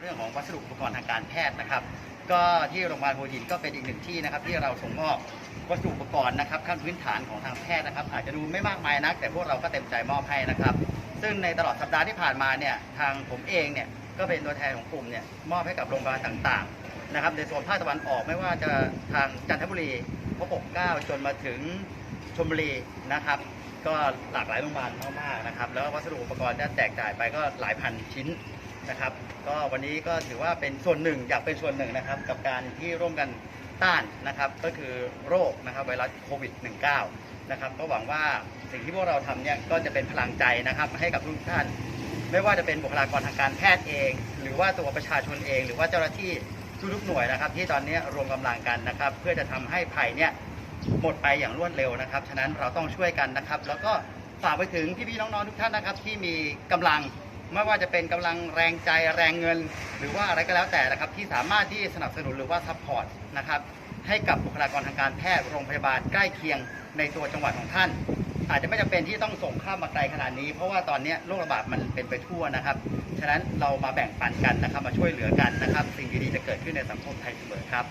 เรื่องของวัสดุอุปกรณ์ทางการแพทย์นะครับ ก็ที่โรงพยาบาลหัวหินก็เป็นอีกหนึ่งที่นะครับ ที่เราส่งมอบวัสดุอุปกรณ์นะครับขั้นพื้นฐานของทางแพทย์นะครับ อาจจะดูไม่มากมายนัก แต่พวกเราก็เต็มใจมอบให้นะครับ ซึ่งในตลอดสัปดาห์ที่ผ่านมาเนี่ยทางผมเองเนี่ยก็เป็นตัวแทนของกลุ่มเนี่ยมอบให้กับโรงพยาบาลต่างๆนะครับในโซนภาคตะวันออกไม่ว่าจะทางจันทบุรีพระปกเก้าจนมาถึงชลบุรีนะครับก็หลากหลายโรงพยาบาลมากๆนะครับแล้ววัสดุอุปกรณ์ที่แจกจ่ายไปก็หลายพันชิ้น นะครับ ก็วันนี้ก็ถือว่าเป็นส่วนหนึ่งอยากเป็นส่วนหนึ่งนะครับ กับการที่ร่วมกันต้านนะครับก็คือโรคนะครับไวรัสโควิด -19 นะครับก็หวังว่าสิ่งที่พวกเราทำเนี่ยก็จะเป็นพลังใจนะครับให้กับทุกท่าน ไม่ว่าจะเป็นบุคลากรทางการแพทย์เอง หรือว่าตัวประชาชนเอง หรือว่าเจ้าหน้าที่ทุกๆหน่วยนะครับ ที่ตอนนี้รวมกำลังกันนะครับ เพื่อจะทำให้ภัยเนี่ยหมดไปอย่างรวดเร็วนะครับ ฉะนั้นเราต้องช่วยกันนะครับ แล้วก็ฝากไปถึงพี่ๆน้องๆทุกท่านนะครับ ที่มีกำลัง ไม่ว่าจะเป็นกำลังแรงใจแรงเงิน หรือว่าอะไรก็แล้วแต่นะครับที่สามารถที่สนับสนุนหรือว่าซัพพอร์ตนะครับให้กับบุคลากรทางการแพทย์โรงพยาบาลใกล้เคียงในตัวจังหวัดของท่าน อาจจะไม่จำเป็นที่ต้องส่งข้ามมาไกลขนาดนี้ เพราะว่าตอนนี้โรคระบาดมันเป็นไปทั่วนะครับ ฉะนั้นเรามาแบ่งปันกันนะครับ มาช่วยเหลือกันนะครับ สิ่งดีๆจะเกิดขึ้นในสังคมไทยเสมอครับ